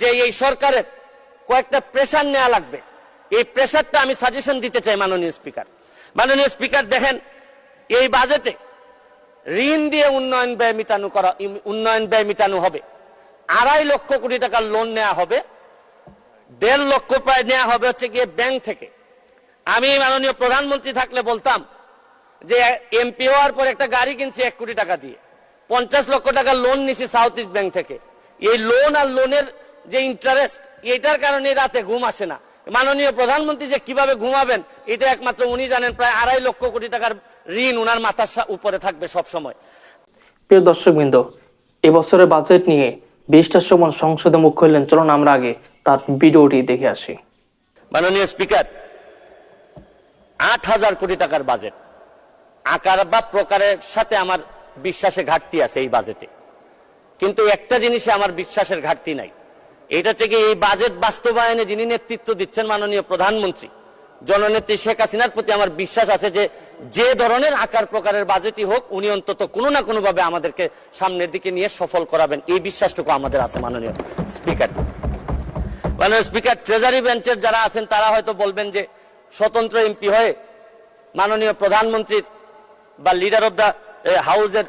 যে এই সরকারের কয়েকটা প্রেশার নেওয়া লাগবে। এই প্রেশারটা আমি সাজেশন দিতে চাই মাননীয় স্পিকার মাননীয় স্পিকার দেখেন, এই বাজেটে ঋণ দিয়ে উন্নয়ন ব্যয় মিটানো করা উন্নয়ন ব্যয় মিটানো হবে। আড়াই লক্ষ কোটি টাকার লোন নেওয়া হবে। দেড় লক্ষ প্রায় নেওয়া হবে হচ্ছে গিয়ে ব্যাংক থেকে। আমি মাননীয় প্রধানমন্ত্রী থাকলে বলতাম যে এমপি হওয়ার পর একটা গাড়ি কিনছি এক কোটি টাকা দিয়ে। পঞ্চাশ লক্ষ টাকা লোন নিছি সাউথ ইস্ট ব্যাংক থেকে। এই লোন আর লোনের যে ইন্টারেস্ট এটার কারণে রাতে ঘুম আসে না। মাননীয় প্রধানমন্ত্রী যে কীভাবে ঘুমাবেন এটা একমাত্র উনি জানেন প্রায় আড়াই লক্ষ কোটি টাকার ঋণ উনার মাথার উপরে থাকবে সব সময় প্রিয় দর্শকবৃন্দ এবছরের বাজেট নিয়ে বিশটার সময় সংসদে মুখ খুললেন চলুন আমরা আগে তার ভিডিওটি দেখে আসি। মাননীয় স্পিকার আট হাজার কোটি টাকার বাজেট আকার বা প্রকারের সাথে আমার বিশ্বাসে ঘাটতি আছে এই বাজেটে কিন্তু একটা জিনিসে আমার বিশ্বাসের ঘাটতি নাই। এটা থেকে এই বাজেট বাস্তবায়নে যিনি নেতৃত্ব দিচ্ছেন মাননীয় প্রধানমন্ত্রী, জননেত্রী শেখ হাসিনার প্রতি আমার বিশ্বাস আছে যে যে ধরনের আকার প্রকারের বাজেটই হোক, উনি অন্তত কোনো না কোনো ভাবে আমাদেরকে সামনের দিকে নিয়ে সফল করাবেন। এই বিশ্বাসটুকু আমাদের আছে মাননীয় স্পিকার। মাননীয় স্পিকার ট্রেজারি বেঞ্চের যারা আছেন, তারা হয়তো বলবেন যে স্বতন্ত্র এমপি হয়ে মাননীয় প্রধানমন্ত্রীর বা লিডার অব দ্য হাউজের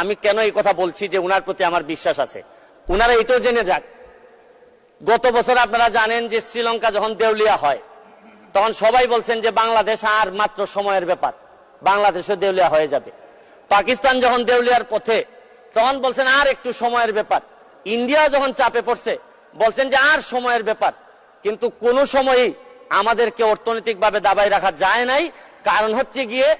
আমি কেন এই কথা বলছি যে উনার প্রতি আমার বিশ্বাস আছে। উনারা এটাও জেনে যাক গত বছর আপনারা জানেন যে শ্রীলঙ্কা যখন দেউলিয়া হয়, তখন সবাই বলছেন যে বাংলাদেশ আর মাত্র সময়ের ব্যাপার। বাংলাদেশও দেউলিয়া হয়ে যাবে। পাকিস্তান যখন দেউলিয়ার পথে, তখন বলছেন আর একটু সময়ের ব্যাপার। ইন্ডিয়া যখন চাপে পড়ছে, বলছেন যে আর সময়ের ব্যাপার। কিন্তু কোনো সময়ই আমাদেরকে অর্থনৈতিকভাবে দাবাই রাখা যায় নাই। কারণ হচ্ছে গিয়ে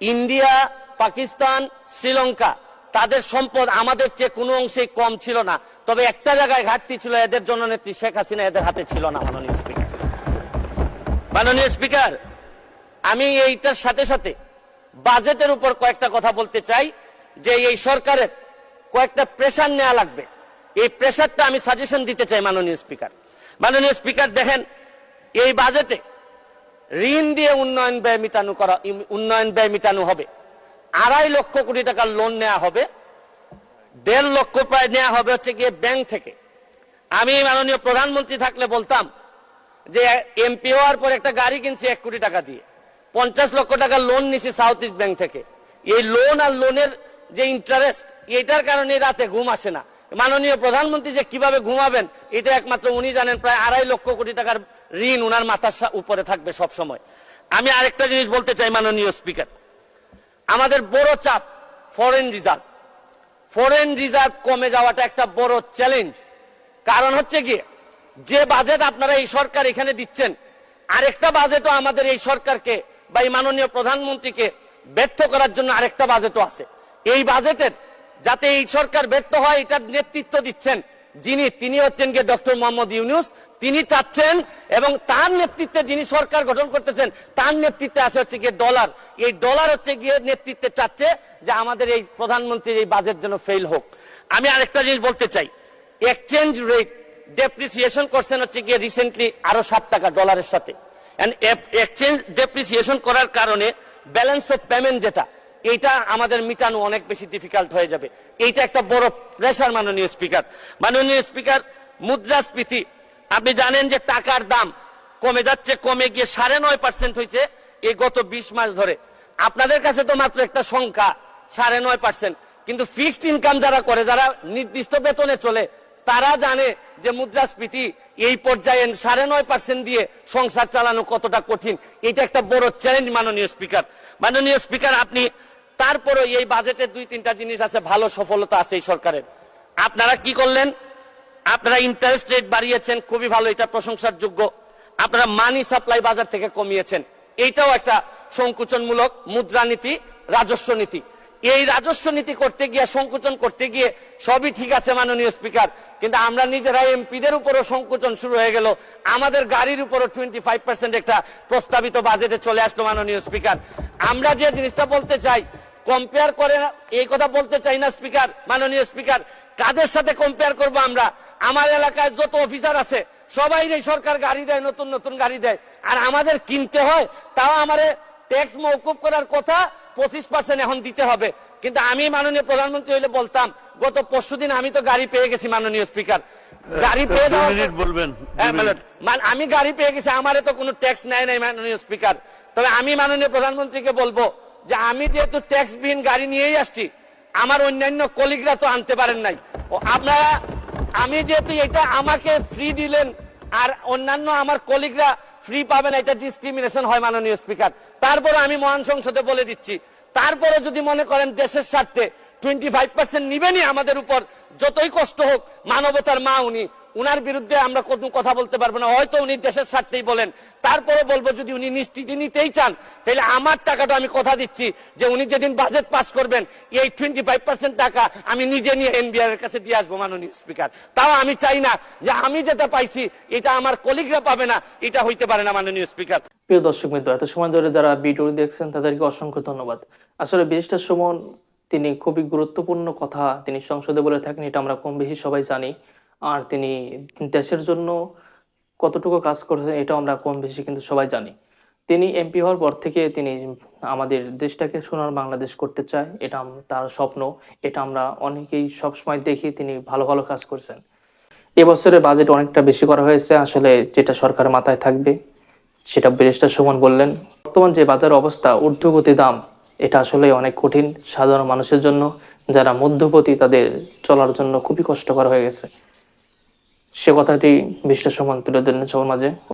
ইন্ডিয়া, পাকিস্তান, শ্রীলঙ্কা তাদের সম্পদ আমাদের চেয়ে কোনো অংশে কম ছিল না। তবে একটা জায়গায় ঘাটতি ছিল, এদের জননেত্রী শেখ হাসিনা এদের হাতে ছিল না, মাননীয় স্পিকার। মাননীয় স্পিকার, আমি এইটার সাথে সাথে বাজেটের উপর কয়েকটা কথা বলতে চাই, যে এই সরকারের কয়েকটা প্রেশার নেওয়া লাগবে। এই প্রেশারটা আমি সাজেশন দিতে চাই, মাননীয় স্পিকার। মাননীয় স্পিকার, দেখেন, এই বাজেটে ঋণ দিয়ে উন্নয়ন ব্যয় মিটানো করা উন্নয়ন ব্যয় মিটানো হবে। আড়াই লক্ষ কোটি টাকার লোন নেওয়া হবে। দেড় লক্ষ প্রায় নেওয়া হবে হচ্ছে গিয়ে ব্যাংক থেকে। আমি মাননীয় প্রধানমন্ত্রী থাকলে বলতাম যে এমপি হওয়ার পর একটা গাড়ি কিনছি এক কোটি টাকা দিয়ে। পঞ্চাশ লক্ষ টাকা লোন নিছি সাউথ ইস্ট ব্যাংক থেকে। এই লোন আর লোনের যে ইন্টারেস্ট এটার কারণে রাতে ঘুম আসে না। মাননীয় প্রধানমন্ত্রী যে কীভাবে ঘুমাবেন, এটা একমাত্র উনি জানেন, প্রায় আড়াই লক্ষ কোটি টাকার ঋণ উনার মাথার উপরে থাকবে সব সময় আমি আরেকটা জিনিস বলতে চাই মাননীয় স্পিকার আমাদের বড় চাপ ফরেন রিজার্ভ ফরেন রিজার্ভ কমে যাওয়াটা একটা বড় চ্যালেঞ্জ কারণ হচ্ছে কি, যে বাজেট আপনারা এই সরকার এখানে দিচ্ছেন, আরেকটা বাজেটও আমাদের এই সরকারকে বা এই মাননীয় প্রধানমন্ত্রীকে ব্যর্থ করার জন্য আরেকটা বাজেটও আছে। এই বাজেটের যাতে এই সরকার ব্যর্থ হয়, এটার নেতৃত্ব দিচ্ছেন যিনি, তিনি হচ্ছেন গিয়ে ডক্টর মোহাম্মদ ইউনুস, তিনি চাচ্ছেন এবং তার নেতৃত্বে যিনি সরকার গঠন করতেছেন, তার নেতৃত্বে আছে হচ্ছে গিয়ে ডলার। এই ডলার হচ্ছে গিয়ে নেতৃত্বে চাচ্ছে যে আমাদের এই প্রধানমন্ত্রীর এই বাজেট যেন ফেল হোক। আমি আরেকটা জিনিস বলতে চাই। এক্সচেঞ্জ রেট ডেপ্রিসিয়েশন করছেন হচ্ছে গিয়ে রিসেন্টলি আরও সাত টাকা ডলারের সাথে। এক্সচেঞ্জ ডেপ্রিসিয়েশন করার কারণে ব্যালেন্স অফ পেমেন্ট যেটা এইটা আমাদের মিটানো অনেক বেশি ডিফিকাল্ট হয়ে যাবে। এইটা একটা বড় প্রেশার মাননীয় স্পিকার মাননীয় স্পিকার মুদ্রাস্ফীতি। আপনি জানেন যে টাকার দাম কমে যাচ্ছে, কমে গিয়ে সাড়ে নয় পার্সেন্ট হয়েছে এই গত বিশ মাস ধরে। আপনাদের কাছে তো মাত্র একটা সংখ্যা, সাড়ে নয় পার্সেন্ট কিন্তু ফিক্সড ইনকাম যারা করে, যারা নির্দিষ্ট বেতনে চলে, তারা জানে যে মুদ্রাস্ফীতি এই পর্যায়ে সাড়ে নয় পার্সেন্ট দিয়ে সংসার চালানো কতটা কঠিন। এটা একটা বড় চ্যালেঞ্জ মাননীয় স্পিকার মাননীয় স্পিকার আপনি তারপরে এই বাজেটে দুই তিনটা জিনিস আছে, ভালো সফলতা আছে এই সরকারের। আপনারা কি করলেন? আপনারা ইন্টারেস্ট রেট বাড়িয়েছেন, খুবই ভালো, এটা প্রশংসার যোগ্য আপনারা মানি সাপ্লাই বাজার থেকে কমিয়েছেন। এইটাও একটা সংকুচনমূলক মুদ্রানীতি, রাজস্ব নীতি। এই রাজস্ব নীতি করতে গিয়ে, সংকুচন করতে গিয়ে সবই ঠিক আছে মাননীয় স্পিকার, কিন্তু আমরা নিজেরা এমপিদের উপরও সংকুচন শুরু হয়ে গেল। আমাদের গাড়ির উপরও টোয়েন্টি ফাইভ পার্সেন্ট একটা প্রস্তাবিত বাজেটে চলে আসলো মাননীয় স্পিকার। আমরা যে জিনিসটা বলতে চাই কম্পেয়ার করে না, এই কথা বলতে চাই না স্পিকার মাননীয় স্পিকার কাদের সাথে কম্পেয়ার করব আমরা? আমার এলাকায় যত অফিসার আছে সবাই এই সরকার গাড়ি দেয় নতুন নতুন গাড়ি দেয়। আর আমাদের কিনতে হয় তাও আমারে ট্যাক্স মৌকুব করার কথা পঁচিশ পার্সেন্ট এখন দিতে হবে। কিন্তু আমি মাননীয় প্রধানমন্ত্রী হইলে বলতাম গত পরশু দিন আমি তো গাড়ি পেয়ে গেছি মাননীয় স্পিকার গাড়ি পেয়ে বলবেন, হ্যাঁ, আমি গাড়ি পেয়ে গেছি আমারে তো কোনো ট্যাক্স নেয় নাই মাননীয় স্পিকার তবে আমি মাননীয় প্রধানমন্ত্রীকে বলব যে আমি যেহেতু ট্যাক্সবিহীন গাড়ি নিয়েই আসছি, আমার অন্যান্য কলিগরা তো আনতে পারেন নাই। ও আপনারা, আমি যেহেতু এটা আমাকে ফ্রি দিলেন, আর অন্যান্য আমার কলিগরা ফ্রি পাবেন এটা ডিসক্রিমিনেশন হয় মাননীয় স্পিকার তারপরে আমি মহান সংসদে বলে দিচ্ছি, তারপরে যদি মনে করেন দেশের স্বার্থে টোয়েন্টি ফাইভ পার্সেন্ট নিবেনই আমাদের উপর, যতই কষ্ট হোক, মানবতার মা উনি উনার বিরুদ্ধে আমরা কোনো কথা বলতে পারব না। হয়তো উনি দেশের স্বার্থেই বলেন। তারপরে বলব যদি উনি নিশ্চিতি নিতেই চান, তাহলে আমার টাকাটা আমি কথা দিচ্ছি যে উনি যেদিন বাজেট পাস করবেন, এই টোয়েন্টি ফাইভ পার্সেন্ট টাকা আমি নিজে নিয়ে এনবিআর এর কাছে দিয়ে আসব, মাননীয় স্পিকার তাও আমি চাই না যে আমি যেটা পাইছি, এটা আমার কলিগরা পাবে না, এটা হইতে পারে না, মাননীয় স্পিকার প্রিয় দর্শক মিত্র, এত সময় ধরে যারা ভিডিও দেখছেন, তাদেরকে অসংখ্য ধন্যবাদ। আসলে ব্যারিস্টার সুমন, তিনি খুবই গুরুত্বপূর্ণ কথা তিনি সংসদে বলে থাকেন, এটা আমরা কম বেশি সবাই জানি। আর তিনি দেশের জন্য কতটুকু কাজ করেছেন এটাও আমরা কম বেশি কিন্তু সবাই জানি। তিনি এমপি হওয়ার পর থেকে তিনি আমাদের দেশটাকে সোনার বাংলাদেশ করতে চায়, এটা তার স্বপ্ন, এটা আমরা অনেকেই সবসময় দেখি তিনি ভালো ভালো কাজ করছেন। এবছরের বাজেট অনেকটা বেশি করা হয়েছে, আসলে যেটা সরকার মাথায় থাকবে, সেটা ব্যারিস্টার সুমন বললেন। বর্তমান যে বাজার অবস্থা, ঊর্ধ্বগতি দাম, এটা আসলে অনেক কঠিন, সাধারণ মানুষের জন্য, যারা মধ্যপতি তাদের চলার জন্য খুবই কষ্টকর হয়ে গেছে। সে কথাটি বিশ্বের সমান তুলে ধরেন সবার মাঝে